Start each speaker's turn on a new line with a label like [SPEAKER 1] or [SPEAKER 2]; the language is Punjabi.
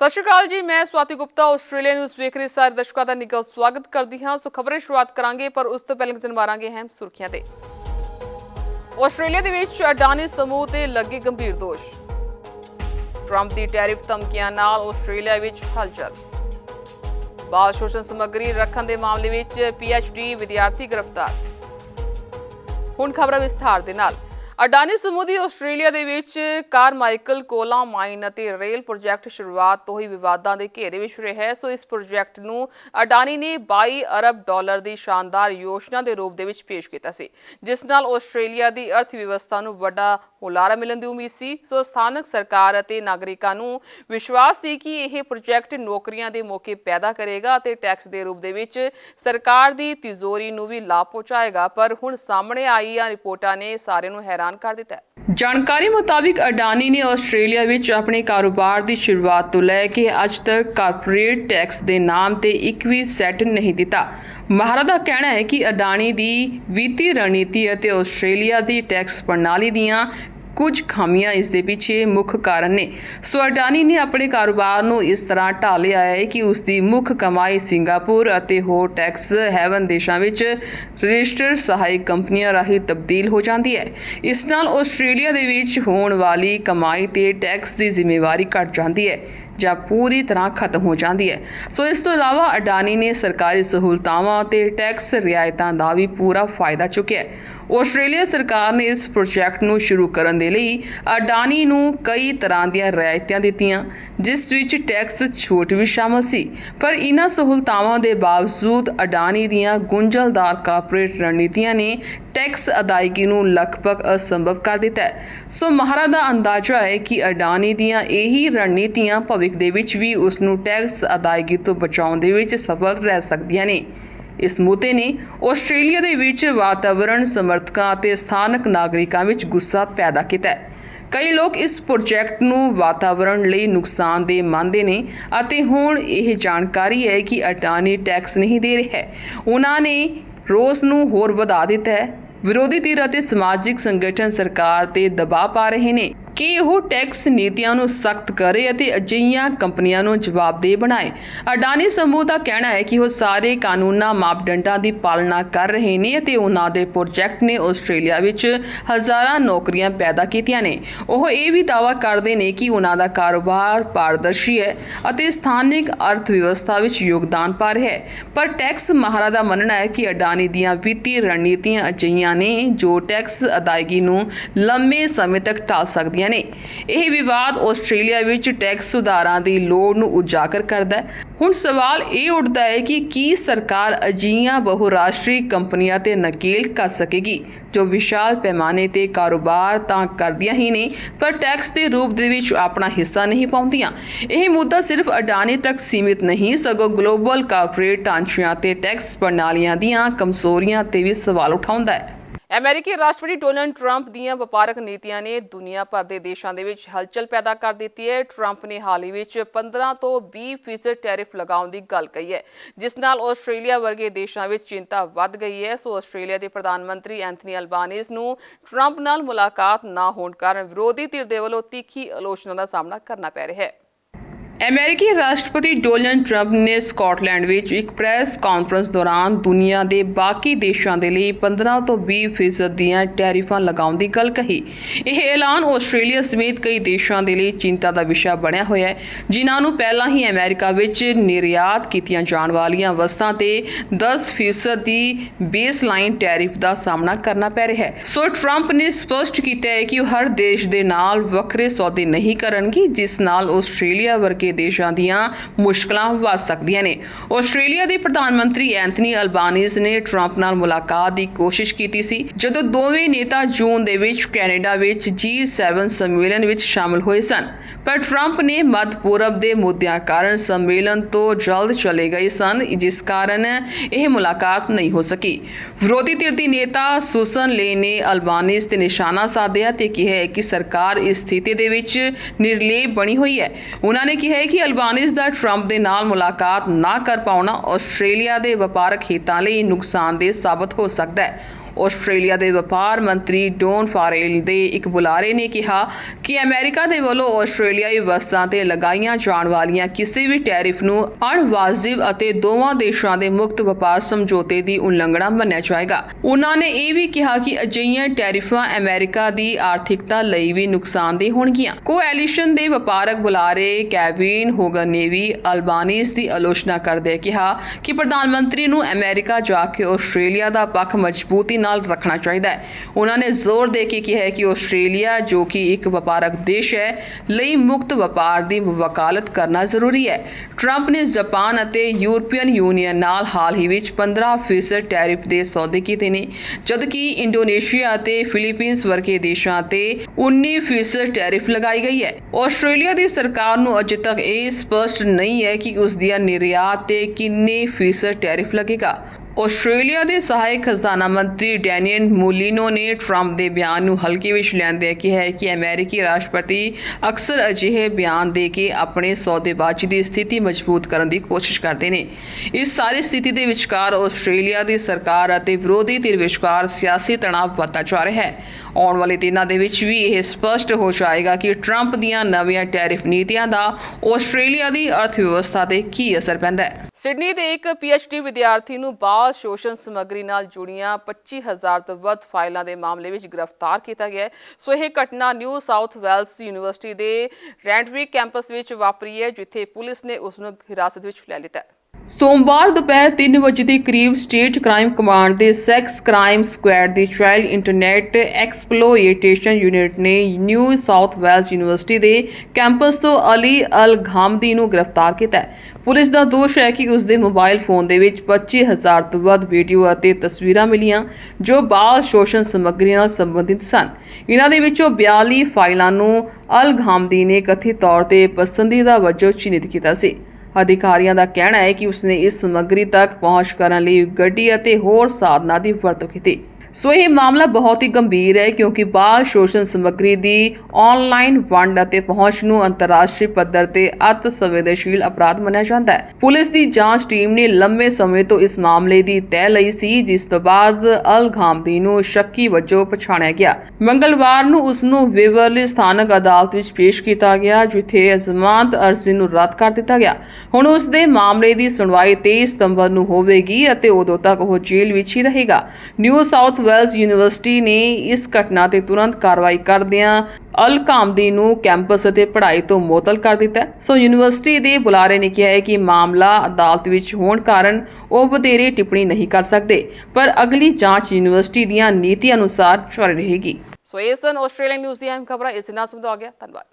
[SPEAKER 1] ਸਤਿ ਸ਼੍ਰੀ ਅਕਾਲ ਜੀ, ਮੈਂ ਸਵਾਤੀ ਗੁਪਤਾ, ਆਸਟ੍ਰੇਲੀਆ ਨਿਊਜ਼ ਵੇਖ ਰਹੇ ਸਾਰੇ ਦਰਸ਼ਕਾਂ ਦਾ ਨਿੱਘਾ ਸਵਾਗਤ ਕਰਦੀ ਹਾਂ। ਸੋ ਖਬਰੇ ਸ਼ੁਰੂਆਤ ਕਰਾਂਗੇ, ਪਰ ਉਸ ਤੋਂ ਪਹਿਲਾਂ ਨਜ਼ਰ ਮਾਰਾਂਗੇ ਅਹਿਮ ਸੁਰਖੀਆਂ ਤੇ। ਆਸਟ੍ਰੇਲੀਆ ਦੇ ਵਿੱਚ ਅਡਾਨੀ ਸਮੂਹ ਤੇ ਲੱਗੇ ਗੰਭੀਰ ਦੋਸ਼। ਟਰੰਪ ਦੀ ਟੈਰਿਫ ਧਮਕੀਆਂ ਨਾਲ ਆਸਟ੍ਰੇਲੀਆ ਵਿੱਚ ਹਲਚਲ। ਬਾਲ ਸ਼ੋਸ਼ਣ ਸਮੱਗਰੀ ਰੱਖਣ ਦੇ ਮਾਮਲੇ ਵਿੱਚ ਡੀ ਵਿਦਿਆਰਥੀ ਗ੍ਰਿਫਤਾਰ। ਹੁਣ ਖਬਰਾਂ ਵਿਸਥਾਰ ਦੇ ਨਾਲ। ਅਡਾਨੀ ਸਮੂਹ ਦੀ ਆਸਟ੍ਰੇਲੀਆ ਦੇ ਵਿੱਚ ਕਾਰਮਾਈਕਲ ਕੋਲਾ ਮਾਈਨ ਅਤੇ ਰੇਲ ਪ੍ਰੋਜੈਕਟ ਸ਼ੁਰੂਆਤ ਤੋਂ ਹੀ ਵਿਵਾਦਾਂ ਦੇ ਘੇਰੇ ਵਿੱਚ ਰਿਹਾ ਹੈ। ਸੋ ਇਸ ਪ੍ਰੋਜੈਕਟ ਨੂੰ ਅਡਾਨੀ ਨੇ 22 ਅਰਬ ਡਾਲਰ ਦੀ ਸ਼ਾਨਦਾਰ ਯੋਜਨਾ ਦੇ ਰੂਪ ਦੇ ਵਿੱਚ ਪੇਸ਼ ਕੀਤਾ ਸੀ, ਜਿਸ ਨਾਲ ਆਸਟ੍ਰੇਲੀਆ ਦੀ ਅਰਥ ਵਿਵਸਥਾ ਨੂੰ ਵੱਡਾ ਹੁਲਾਰਾ ਮਿਲਣ ਦੀ ਉਮੀਦ ਸੀ। ਸੋ ਸਥਾਨਕ ਸਰਕਾਰ ਅਤੇ ਨਾਗਰਿਕਾਂ ਨੂੰ ਵਿਸ਼ਵਾਸ ਸੀ ਕਿ ਇਹ ਪ੍ਰੋਜੈਕਟ ਨੌਕਰੀਆਂ ਦੇ ਮੌਕੇ ਪੈਦਾ ਕਰੇਗਾ ਅਤੇ ਟੈਕਸ ਦੇ ਰੂਪ ਦੇ ਵਿੱਚ ਸਰਕਾਰ ਦੀ ਤਿਜੋਰੀ ਨੂੰ ਵੀ ਲਾਭ ਪਹੁੰਚਾਏਗਾ। ਪਰ ਹੁਣ ਸਾਹਮਣੇ ਆਈਆਂ ਰਿਪੋਰਟਾਂ ਨੇ ਸਾਰਿਆਂ ਨੂੰ ਹੈਰਾਨ ਕਰ ਦਿੱਤਾ ਹੈ। ਜਾਣਕਾਰੀ ਮੁਤਾਬਿਕ ਅਡਾਨੀ ਨੇ ਆਸਟ੍ਰੇਲੀਆ ਵਿੱਚ ਆਪਣੇ ਕਾਰੋਬਾਰ ਦੀ ਸ਼ੁਰੂਆਤ ਤੋਂ ਲੈ ਕੇ ਅੱਜ ਤੱਕ ਕਾਰਪੋਰੇਟ ਟੈਕਸ ਦੇ ਨਾਮ ਤੇ ਇੱਕ ਵੀ ਸੈਟ ਨਹੀਂ ਦਿੱਤਾ। ਮਹਾਰਾ ਦਾ ਕਹਿਣਾ ਹੈ ਕਿ ਅਡਾਨੀ ਦੀ ਵਿੱਤੀ ਰਣਨੀਤੀ ਅਤੇ ਆਸਟ੍ਰੇਲੀਆ ਦੀ ਟੈਕਸ ਪ੍ਰਣਾਲੀ ਦੀਆਂ ਕੁਝ ਖਾਮੀਆਂ ਇਸ ਦੇ ਪਿੱਛੇ ਮੁੱਖ ਕਾਰਨ ਨੇ। ਸੋ ਅਡਾਨੀ ਨੇ ਆਪਣੇ ਕਾਰੋਬਾਰ ਨੂੰ ਇਸ ਤਰ੍ਹਾਂ ਢਾਲਿਆ ਹੈ ਕਿ ਉਸ ਦੀ ਮੁੱਖ ਕਮਾਈ ਸਿੰਗਾਪੁਰ ਅਤੇ ਹੋਰ ਟੈਕਸ ਹੈਵਨ ਦੇਸ਼ਾਂ ਵਿੱਚ ਰਜਿਸਟਰ ਸਹਾਇਕ ਕੰਪਨੀਆਂ ਰਾਹੀਂ ਤਬਦੀਲ ਹੋ ਜਾਂਦੀ ਹੈ। ਇਸ ਨਾਲ ਆਸਟ੍ਰੇਲੀਆ ਦੇ ਵਿੱਚ ਹੋਣ ਵਾਲੀ ਕਮਾਈ ਤੇ ਟੈਕਸ ਦੀ ਜ਼ਿੰਮੇਵਾਰੀ ਘਟ ਜਾਂਦੀ ਹੈ ਜਾਂ ਪੂਰੀ ਤਰ੍ਹਾਂ ਖਤਮ ਹੋ ਜਾਂਦੀ ਹੈ। ਸੋ ਇਸ ਤੋਂ ਇਲਾਵਾ ਅਡਾਨੀ ਨੇ ਸਰਕਾਰੀ ਸਹੂਲਤਾਵਾਂ ਤੇ ਟੈਕਸ ਰਿਆਇਤਾਂ ਦਾ ਵੀ ਪੂਰਾ ਫਾਇਦਾ ਚੁੱਕਿਆ ਆਸਟ੍ਰੇਲੀਆ ਸਰਕਾਰ ਨੇ ਇਸ ਪ੍ਰੋਜੈਕਟ ਨੂੰ ਸ਼ੁਰੂ ਕਰਨ ਦੇ ਲਈ ਅਡਾਨੀ ਨੂੰ ਕਈ ਤਰ੍ਹਾਂ ਦੀਆਂ ਰਿਆਇਤਾਂ ਦਿੱਤੀਆਂ, ਜਿਸ ਵਿੱਚ ਟੈਕਸ ਛੋਟ ਵੀ ਸ਼ਾਮਲ ਸੀ। ਪਰ ਇਹਨਾਂ ਸਹੂਲਤਾਵਾਂ ਦੇ ਬਾਵਜੂਦ ਅਡਾਨੀ ਦੀਆਂ ਗੁੰਝਲਦਾਰ ਕਾਰਪੋਰੇਟ ਰਣਨੀਤੀਆਂ ਨੇ ਟੈਕਸ ਅਦਾਇਗੀ ਨੂੰ ਲਗਭਗ ਅਸੰਭਵ ਕਰ ਦਿੱਤਾ ਹੈ। ਸੋ ਮਹਾਰਾ ਦਾ ਅੰਦਾਜ਼ਾ ਹੈ ਕਿ ਅਡਾਨੀ ਦੀਆਂ ਇਹੀ ਰਣਨੀਤੀਆਂ ਭਵਿੱਖ ਦੇ ਵਿੱਚ ਵੀ ਉਸ ਨੂੰ ਟੈਕਸ ਅਦਾਇਗੀ ਤੋਂ ਬਚਾਉਣ ਦੇ ਵਿੱਚ ਸਫਲ ਰਹਿ ਸਕਦੀਆਂ ਨੇ। ਇਸ ਮੁੱਦੇ ਨੇ ਆਸਟ੍ਰੇਲੀਆ ਦੇ ਵਿੱਚ ਵਾਤਾਵਰਣ ਸਮਰਥਕਾਂ ਅਤੇ ਸਥਾਨਕ ਨਾਗਰਿਕਾਂ ਵਿੱਚ ਗੁੱਸਾ ਪੈਦਾ ਕੀਤਾ ਹੈ। ਕਈ ਲੋਕ ਇਸ ਪ੍ਰੋਜੈਕਟ ਨੂੰ ਵਾਤਾਵਰਣ ਲਈ ਨੁਕਸਾਨਦੇਹ ਮੰਨਦੇ ਨੇ ਅਤੇ ਹੁਣ ਇਹ ਜਾਣਕਾਰੀ ਹੈ ਕਿ ਅਡਾਨੀ ਟੈਕਸ ਨਹੀਂ ਦੇ ਰਿਹਾ ਹੈ। ਉਹਨਾਂ ਨੇ ਰੋਸ ਨੂੰ ਹੋਰ ਵਧਾ ਦਿੱਤਾ ਹੈ। ਵਿਰੋਧੀ ਧਿਰ ਅਤੇ ਸਮਾਜਿਕ ਸੰਗਠਨ ਸਰਕਾਰ ਤੇ ਦਬਾਅ ਪਾ ਰਹੇ ਨੇ। ਕਿ ਉਹ ਟੈਕਸ ਨੀਤੀਆਂ ਨੂੰ ਸਖਤ ਕਰੇ ਅਤੇ ਅਜਿਹੀਆਂ ਕੰਪਨੀਆਂ ਨੂੰ ਜਵਾਬਦੇਹ ਬਣਾਏ। ਅਡਾਨੀ ਸਮੂਹ ਦਾ ਕਹਿਣਾ ਹੈ ਕਿ ਉਹ ਸਾਰੇ ਕਾਨੂੰਨਾਂ ਮਾਪਦੰਡਾਂ ਦੀ ਪਾਲਣਾ ਕਰ ਰਹੇ ਨੇ ਅਤੇ ਉਹਨਾਂ ਦੇ ਪ੍ਰੋਜੈਕਟ ਨੇ ਆਸਟ੍ਰੇਲੀਆ ਵਿੱਚ ਹਜ਼ਾਰਾਂ ਨੌਕਰੀਆਂ ਪੈਦਾ ਕੀਤੀਆਂ ਨੇ। ਉਹ ਇਹ ਵੀ ਦਾਅਵਾ ਕਰਦੇ ਨੇ ਕਿ ਉਹਨਾਂ ਦਾ ਕਾਰੋਬਾਰ ਪਾਰਦਰਸ਼ੀ ਹੈ ਅਤੇ ਸਥਾਨਿਕ ਅਰਥ ਵਿਵਸਥਾ ਵਿੱਚ ਯੋਗਦਾਨ ਪਾ ਰਿਹਾ ਹੈ। ਪਰ ਟੈਕਸ ਮਹਾਰਾ ਦਾ ਮੰਨਣਾ ਹੈ ਕਿ ਅਡਾਨੀ ਦੀਆਂ ਵਿੱਤੀ ਰਣਨੀਤੀਆਂ ਅਜਿਹੀਆਂ ਨੇ ਜੋ ਟੈਕਸ ਅਦਾਇਗੀ ਨੂੰ ਲੰਮੇ ਸਮੇਂ ਤੱਕ ਟਾਲ ਸਕਦੀਆਂ ਨੇ। ਇਹ ਵਿਵਾਦ ਆਸਟ੍ਰੇਲੀਆ ਵਿੱਚ ਟੈਕਸ ਸੁਧਾਰਾਂ ਦੀ ਲੋੜ ਨੂੰ ਉਜਾਗਰ ਕਰਦਾ ਹੈ। ਹੁਣ ਸਵਾਲ ਇਹ ਉੱਠਦਾ ਹੈ ਕਿ ਕੀ ਸਰਕਾਰ ਅਜਿਹੀਆਂ ਬਹੁਰਾਸ਼ਟਰੀ ਕੰਪਨੀਆਂ ਤੇ ਨਕੇਲ ਕਰ ਸਕੇਗੀ, ਜੋ ਵਿਸ਼ਾਲ ਪੈਮਾਨੇ ਤੇ ਕਾਰੋਬਾਰ ਤਾਂ ਕਰਦੀਆਂ ਹੀ ਨਹੀਂ ਪਰ ਟੈਕਸ ਦੇ ਰੂਪ ਦੇ ਵਿੱਚ ਆਪਣਾ ਹਿੱਸਾ ਨਹੀਂ ਪਾਉਂਦੀਆਂ। ਇਹ ਮੁੱਦਾ ਸਿਰਫ ਅਡਾਨੀ ਤੱਕ ਸੀਮਿਤ ਨਹੀਂ, ਸਗੋਂ ਗਲੋਬਲ ਕਾਰਪੋਰੇਟ ਢਾਂਚਿਆਂ ਤੇ ਟੈਕਸ ਪ੍ਰਣਾਲੀਆਂ ਦੀਆਂ ਕਮਜ਼ੋਰੀਆਂ ਤੇ ਵੀ ਸਵਾਲ ਉਠਾਉਂਦਾ ਹੈ। ਅਮਰੀਕੀ ਰਾਸ਼ਟਰਪਤੀ ਡੋਨਲਡ ਟਰੰਪ ਦੀਆਂ ਵਪਾਰਕ ਨੀਤੀਆਂ ਨੇ ਦੁਨੀਆ ਭਰ ਦੇ ਦੇਸ਼ਾਂ ਦੇ ਵਿੱਚ ਹਲਚਲ ਪੈਦਾ ਕਰ ਦਿੱਤੀ ਹੈ। ਟਰੰਪ ਨੇ ਹਾਲ ਹੀ ਵਿੱਚ 15 ਤੋਂ 20% ਫੀਸਦ ਟੈਰਿਫ ਲਗਾਉਣ ਦੀ ਗੱਲ ਕਹੀ ਹੈ, ਜਿਸ ਨਾਲ ਆਸਟ੍ਰੇਲੀਆ ਵਰਗੇ ਦੇਸ਼ਾਂ ਵਿੱਚ ਚਿੰਤਾ ਵੱਧ ਗਈ ਹੈ। ਸੋ ਆਸਟ੍ਰੇਲੀਆ ਦੇ ਪ੍ਰਧਾਨ ਮੰਤਰੀ ਐਂਥਨੀ ਅਲਬਾਨੀਜ਼ ਨੂੰ ਟਰੰਪ ਨਾਲ ਮੁਲਾਕਾਤ ਨਾ ਹੋਣ ਕਾਰਨ ਵਿਰੋਧੀ ਧਿਰ ਦੇ ਵੱਲੋਂ ਤਿੱਖੀ ਆਲੋਚਨਾ ਦਾ ਸਾਹਮਣਾ ਕਰਨਾ ਪੈ ਰਿਹਾ ਹੈ। ਅਮਰੀਕੀ ਰਾਸ਼ਟਰਪਤੀ ਡੋਨਲਡ ਟਰੰਪ ਨੇ ਸਕਾਟਲੈਂਡ ਵਿੱਚ ਇੱਕ ਪ੍ਰੈਸ ਕਾਨਫਰੰਸ ਦੌਰਾਨ ਦੁਨੀਆ ਦੇ ਬਾਕੀ ਦੇਸ਼ਾਂ ਦੇ ਲਈ 15 ਤੋਂ 20% ਫੀਸਦ ਦੀਆਂ ਟੈਰਿਫਾਂ ਲਗਾਉਣ ਦੀ ਗੱਲ ਕਹੀ। ਇਹ ਐਲਾਨ ਆਸਟ੍ਰੇਲੀਆ ਸਮੇਤ ਕਈ ਦੇਸ਼ਾਂ ਦੇ ਲਈ ਚਿੰਤਾ ਦਾ ਵਿਸ਼ਾ ਬਣਿਆ ਹੋਇਆ ਹੈ, ਜਿਨ੍ਹਾਂ ਨੂੰ ਪਹਿਲਾਂ ਹੀ ਅਮਰੀਕਾ ਵਿੱਚ ਨਿਰਯਾਤ ਕੀਤੀਆਂ ਜਾਣ ਵਾਲੀਆਂ ਵਸਤਾਂ ਤੇ 10% ਫੀਸਦ ਦੀ ਬੇਸਲਾਈਨ ਟੈਰਿਫ ਦਾ ਸਾਹਮਣਾ ਕਰਨਾ ਪੈ ਰਿਹਾ ਹੈ। ਸੋ ਟਰੰਪ ਨੇ ਸਪਸ਼ਟ ਕੀਤਾ ਹੈ ਕਿ ਉਹ ਹਰ ਦੇਸ਼ ਦੇ ਨਾਲ ਵੱਖਰੇ ਸੌਦੇ ਨਹੀਂ ਕਰਨਗੇ, ਜਿਸ ਨਾਲ ਆਸਟ੍ਰੇਲੀਆ ਵਰਗੇ ਦੇਸ਼ਾਂ ਦੀਆਂ ਮੁਸ਼ਕਲਾਂ ਵੱਧ ਸਕਦੀਆਂ ਨੇ। ਆਸਟ੍ਰੇਲੀਆ ਦੇ ਪ੍ਰਧਾਨ ਮੰਤਰੀ ਐਂਥਨੀ ਅਲਬਾਨੀਜ਼ ਨੇ ਟਰੰਪ ਨਾਲ ਮੁਲਾਕਾਤ ਦੀ ਕੋਸ਼ਿਸ਼ ਕੀਤੀ ਸੀ, ਜਦੋਂ ਦੋਵੇਂ ਨੇਤਾ ਜੂਨ ਦੇ ਵਿੱਚ ਕੈਨੇਡਾ ਵਿੱਚ G7 ਸੰਮੇਲਨ ਵਿੱਚ ਸ਼ਾਮਲ ਹੋਏ ਸਨ। ਪਰ ਟਰੰਪ ਨੇ ਮੱਧ ਪੂਰਬ ਦੇ ਮੁੱਦਿਆਂ ਕਾਰਨ ਸੰਮੇਲਨ ਤੋਂ ਜਲਦ ਚਲੇ ਗਏ ਸਨ, ਜਿਸ ਕਾਰਨ ਇਹ ਮੁਲਾਕਾਤ ਨਹੀਂ ਹੋ ਸਕੀ। ਵਿਰੋਧੀ ਧਿਰ ਦੀ ਨੇਤਾ ਸੁਸਨ ਲੇ ਨੇ ਅਲਬਾਨੀਜ਼ ਤੇ ਨਿਸ਼ਾਨਾ ਸਾਧਿਆ ਤੇ ਕਿਹਾ ਹੈ ਕਿ ਸਰਕਾਰ ਇਸ ਸਥਿਤੀ ਦੇ ਵਿੱਚ ਨਿਰਲੇਪ ਬਣੀ ਹੋਈ ਹੈ। ਉਹਨਾਂ ਨੇ ਕਿਹਾ ਹੈ ਕਿ ਅਲਬਾਨੀਜ਼ ਦਾ ਟਰੰਪ ਦੇ ਨਾਲ ਮੁਲਾਕਾਤ ਨਾ ਕਰ ਪਾਉਣਾ ਆਸਟ੍ਰੇਲੀਆ ਦੇ ਵਪਾਰਕ ਹਿੱਤਾਂ ਲਈ ਨੁਕਸਾਨਦੇਹ ਸਾਬਤ ਹੋ ਸਕਦਾ ਹੈ। ਆਸਟ੍ਰੇਲੀਆ ਦੇ ਵਪਾਰ ਮੰਤਰੀ ਡੌਨ ਫਾਰੇਲ ਦੇ ਇੱਕ ਬੁਲਾਰੇ ਨੇ ਕਿਹਾ ਕਿ ਅਮਰੀਕਾ ਦੇ ਵੱਲੋਂ ਆਸਟ੍ਰੇਲੀਆਈ ਵਸਤਾਂ ਤੇ ਲਗਾਈਆਂ ਜਾਣ ਵਾਲੀਆਂ ਕਿਸੇ ਵੀ ਟੈਰਿਫ ਨੂੰ ਅਣਵਾਜਿਬ ਅਤੇ ਦੋਵਾਂ ਦੇਸ਼ਾਂ ਦੇ ਮੁਕਤ ਵਪਾਰ ਸਮਝੌਤੇ ਦੀ ਉਲੰਘਣਾ ਮੰਨਿਆ ਜਾਏਗਾ। ਉਹਨਾਂ ਨੇ ਇਹ ਵੀ ਕਿਹਾ ਕਿ ਅਜਿਹੀਆਂ ਟੈਰਿਫਾਂ ਅਮਰੀਕਾ ਦੀ ਆਰਥਿਕਤਾ ਲਈ ਵੀ ਨੁਕਸਾਨਦੇਹ ਹੋਣਗੀਆਂ। ਕੋਐਲੀਸ਼ਨ ਦੇ ਵਪਾਰਕ ਬੁਲਾਰੇ ਕੈਵਿਨ ਹੋਗਨ ਨੇ ਵੀ ਅਲਬਾਨੀਜ਼ ਦੀ ਆਲੋਚਨਾ ਕਰਦੇ ਕਿਹਾ ਕਿ ਪ੍ਰਧਾਨ ਮੰਤਰੀ ਨੂੰ ਅਮਰੀਕਾ ਜਾ ਕੇ ਆਸਟ੍ਰੇਲੀਆ ਦਾ ਪੱਖ ਮਜ਼ਬੂਤੀ ਨਾਲ ਰੱਖਣਾ ਚਾਹੀਦਾ ਹੈ। ਉਹਨਾਂ ਨੇ ਜ਼ੋਰ ਦੇ ਕੇ ਕਿਹਾ ਕਿ ਆਸਟ੍ਰੇਲੀਆ, ਜੋ ਕਿ ਇੱਕ ਵਪਾਰਕ ਦੇਸ਼ ਹੈ, ਲਈ ਮੁਕਤ ਵਪਾਰ ਦੀ ਵਕਾਲਤ ਕਰਨਾ ਜ਼ਰੂਰੀ ਹੈ। ਟਰੰਪ ਨੇ ਜਾਪਾਨ ਅਤੇ ਯੂਰਪੀਅਨ ਯੂਨੀਅਨ ਨਾਲ ਹਾਲ ਹੀ ਵਿੱਚ 15% ਟੈਰਿਫ ਦੇ ਸੌਦੇ ਕੀਤੇ ਨੇ, ਜਦਕਿ ਇੰਡੋਨੇਸ਼ੀਆ ਅਤੇ ਫਿਲੀਪੀਨਸ ਵਰਗੇ ਦੇਸ਼ਾਂ ਤੇ 19% ਟੈਰਿਫ ਲਗਾਈ ਗਈ ਹੈ। ਆਸਟ੍ਰੇਲੀਆ ਦੀ ਸਰਕਾਰ ਨੂੰ ਅਜੇ ਤੱਕ ਇਹ ਸਪਸ਼ਟ ਨਹੀਂ ਹੈ ਕਿ ਉਸ ਦੀਆਂ ਨਿਰਯਾਤ ਤੇ ਕਿੰਨੇ ਫੀਸਦ ਟੈਰਿਫ ਲੱਗੇਗਾ। ਆਸਟ੍ਰੇਲੀਆ ਦੇ ਸਹਾਇਕ ਖਜ਼ਾਨਾ ਮੰਤਰੀ ਡੈਨੀਅਲ ਮੂਲੀਨੋ ਨੇ ਟਰੰਪ ਦੇ ਬਿਆਨ ਨੂੰ ਹਲਕੇ ਵਿੱਚ ਲੈਂਦਿਆਂ ਕਿਹਾ ਹੈ ਕਿ ਅਮਰੀਕੀ ਰਾਸ਼ਟਰਪਤੀ ਅਕਸਰ ਅਜਿਹੇ ਬਿਆਨ ਦੇ ਕੇ ਆਪਣੇ ਸੌਦੇਬਾਜ਼ੀ ਦੀ ਸਥਿਤੀ ਮਜ਼ਬੂਤ ਕਰਨ ਦੀ ਕੋਸ਼ਿਸ਼ ਕਰਦੇ ਨੇ। ਇਸ ਸਾਰੀ ਸਥਿਤੀ ਦੇ ਵਿਚਕਾਰ ਆਸਟ੍ਰੇਲੀਆ ਦੀ ਸਰਕਾਰ ਅਤੇ ਵਿਰੋਧੀ ਧਿਰ ਵਿਚਕਾਰ ਸਿਆਸੀ ਤਣਾਅ ਵਧਦਾ ਜਾ ਰਿਹਾ ਹੈ। ਆਉਣ ਵਾਲੇ ਦਿਨਾਂ ਦੇ ਵਿੱਚ ਵੀ ਇਹ ਸਪਸ਼ਟ ਹੋ ਜਾਏਗਾ ਕਿ ਟਰੰਪ ਦੀਆਂ ਨਵੀਆਂ ਟੈਰਿਫ ਨੀਤੀਆਂ ਦਾ ਆਸਟ੍ਰੇਲੀਆ ਦੀ ਅਰਥਵਿਵਸਥਾ ਤੇ ਕੀ ਅਸਰ ਪੈਂਦਾ ਹੈ। ਸਿਡਨੀ ਦੇ ਇੱਕ ਪੀਐਚਡੀ ਵਿਦਿਆਰਥੀ ਨੂੰ ਬਾਲ ਸ਼ੋਸ਼ਣ ਸਮੱਗਰੀ ਨਾਲ ਜੁੜੀਆਂ 25000 ਤੋਂ ਵੱਧ ਫਾਈਲਾਂ ਦੇ ਮਾਮਲੇ ਵਿੱਚ ਗ੍ਰਿਫਤਾਰ ਕੀਤਾ ਗਿਆ ਹੈ। ਸੋ ਇਹ ਘਟਨਾ ਨਿਊ ਸਾਊਥ ਵੈਲਸ ਯੂਨੀਵਰਸਿਟੀ ਦੇ ਰੈਂਡਵਿਕ ਕੈਂਪਸ ਵਿੱਚ ਵਾਪਰੀ ਹੈ, ਜਿੱਥੇ ਪੁਲਿਸ ਨੇ ਉਸ ਨੂੰ ਹਿਰਾਸਤ ਵਿੱਚ ਲੈ ਲਿੱਤਾ ਸੋਮਵਾਰ ਦੁਪਹਿਰ 3 ਵਜੇ ਦੇ ਕਰੀਬ ਸਟੇਟ ਕ੍ਰਾਈਮ ਕਮਾਂਡ ਦੇ ਸੈਕਸ ਕ੍ਰਾਈਮ ਸਕੁਐਡ ਦੀ ਚਾਈਲਡ ਇੰਟਰਨੈਟ ਐਕਸਪਲੋਇਟੇਸ਼ਨ ਯੂਨਿਟ ਨੇ ਨਿਊ ਸਾਊਥ ਵੈਲਸ ਯੂਨੀਵਰਸਿਟੀ ਦੇ ਕੈਂਪਸ ਤੋਂ ਅਲੀ ਅਲ ਘਾਮਦੀ ਨੂੰ ਗ੍ਰਿਫਤਾਰ ਕੀਤਾ ਹੈ। ਪੁਲਿਸ ਦਾ ਦੋਸ਼ ਹੈ ਕਿ ਉਸ ਦੇ ਮੋਬਾਈਲ ਫੋਨ ਦੇ ਵਿੱਚ 25000 ਤੋਂ ਵੱਧ ਵੀਡੀਓ ਅਤੇ ਤਸਵੀਰਾਂ ਮਿਲੀਆਂ, ਜੋ ਬਾਲ ਸ਼ੋਸ਼ਣ ਸਮੱਗਰੀ ਨਾਲ ਸੰਬੰਧਿਤ ਸਨ। ਇਹਨਾਂ ਦੇ ਵਿੱਚੋਂ 42 ਫਾਈਲਾਂ ਨੂੰ ਅਲ ਘਾਮਦੀ ਨੇ ਕਥਿਤ ਤੌਰ ਤੇ ਪਸੰਦੀਦਾ ਵਜੋਂ ਚਿੰਨ੍ਹਿਤ ਕੀਤਾ ਸੀ। ਅਧਿਕਾਰੀਆਂ ਦਾ ਕਹਿਣਾ ਹੈ ਕਿ ਉਸਨੇ ਇਸ ਸਮੱਗਰੀ ਤੱਕ ਪਹੁੰਚ ਕਰਨ ਲਈ ਗੱਡੀ ਅਤੇ ਹੋਰ ਸਾਧਨਾਂ ਦੀ ਵਰਤੋਂ ਕੀਤੀ। ਸੋ ਇਹ ਮਾਮਲਾ ਬਹੁਤ ਹੀ ਗੰਭੀਰ ਹੈ ਕਿਉਂਕਿ ਬਾਲ ਸ਼ੋਸ਼ਣ ਸਮੱਗਰੀ ਦੀ ਆਨਲਾਈਨ ਵੰਡ ਅਤੇ ਪਹੁੰਚ ਨੂੰ ਅੰਤਰਰਾਸ਼ਟਰੀ ਪੱਧਰ ਤੇ ਅਤ ਸੰਵੇਦਨਸ਼ੀਲ ਅਪਰਾਧ ਮੰਨਿਆ ਜਾਂਦਾ ਹੈ। ਪੁਲਿਸ ਦੀ ਜਾਂਚ ਟੀਮ ਨੇ ਲੰਮੇ ਸਮੇਂ ਤੋਂ ਇਸ ਮਾਮਲੇ ਦੀ ਤਹਿ ਲਈ ਸੀ, ਜਿਸ ਤੋਂ ਬਾਅਦ ਅਲ ਘਾਮਦੀ ਨੂੰ ਸ਼ੱਕੀ ਵਜੋਂ ਪਛਾਣਿਆ ਗਿਆ। ਮੰਗਲਵਾਰ ਨੂੰ ਉਸ ਨੂੰ ਵਿਵਰਲੀ ਸਥਾਨਕ ਅਦਾਲਤ ਵਿੱਚ ਪੇਸ਼ ਕੀਤਾ ਗਿਆ, ਜਿੱਥੇ ਜ਼ਮਾਨਤ ਅਰਜ਼ੀ ਨੂੰ ਰੱਦ ਕਰ ਦਿੱਤਾ ਗਿਆ। ਹੁਣ ਉਸ ਦੇ ਮਾਮਲੇ ਦੀ ਸੁਣਵਾਈ 23 ਸਤੰਬਰ ਨੂੰ ਹੋਵੇਗੀ ਅਤੇ ਉਦੋਂ ਤੱਕ ਉਹ ਜੇਲ੍ਹ ਵਿੱਚ ਹੀ ਰਹੇਗਾ। ਨਿਊ ਸਾਊਥ ਵੈਲਸ ਯੂਨੀਵਰਸਿਟੀ ਨੇ ਇਸ ਘਟਨਾ ਤੇ ਤੁਰੰਤ ਕਾਰਵਾਈ ਕਰਦਿਆਂ ਅਲ ਕਾਮਦੀ ਨੂੰ ਕੈਂਪਸ ਅਤੇ ਪੜ੍ਹਾਈ ਤੋਂ ਮੁਅੱਤਲ ਕਰ ਦਿੱਤਾ ਸੋ ਯੂਨੀਵਰਸਿਟੀ ਦੇ ਬੁਲਾਰੇ ਨੇ ਕਿਹਾ ਹੈ ਕਿ ਮਾਮਲਾ ਅਦਾਲਤ ਵਿੱਚ ਹੋਣ ਕਾਰਨ ਉਹ ਵਧੇਰੇ ਟਿੱਪਣੀ ਨਹੀਂ ਕਰ ਸਕਦੇ, ਪਰ ਅਗਲੀ ਜਾਂਚ ਯੂਨੀਵਰਸਿਟੀ ਦੀਆਂ ਨੀਤੀ ਅਨੁਸਾਰ ਚੱਲ ਰਹੇਗੀ। ਸੋ ਇਹ ਸਨ ਆਸਟ੍ਰੇਲੀਅਨ ਨਿਊਜ਼ ਦੀਆਂ ਖਬਰਾਂ, ਇਸ ਨਾਲ ਸਮਝਾ ਗਿਆ। ਧੰਨਵਾਦ।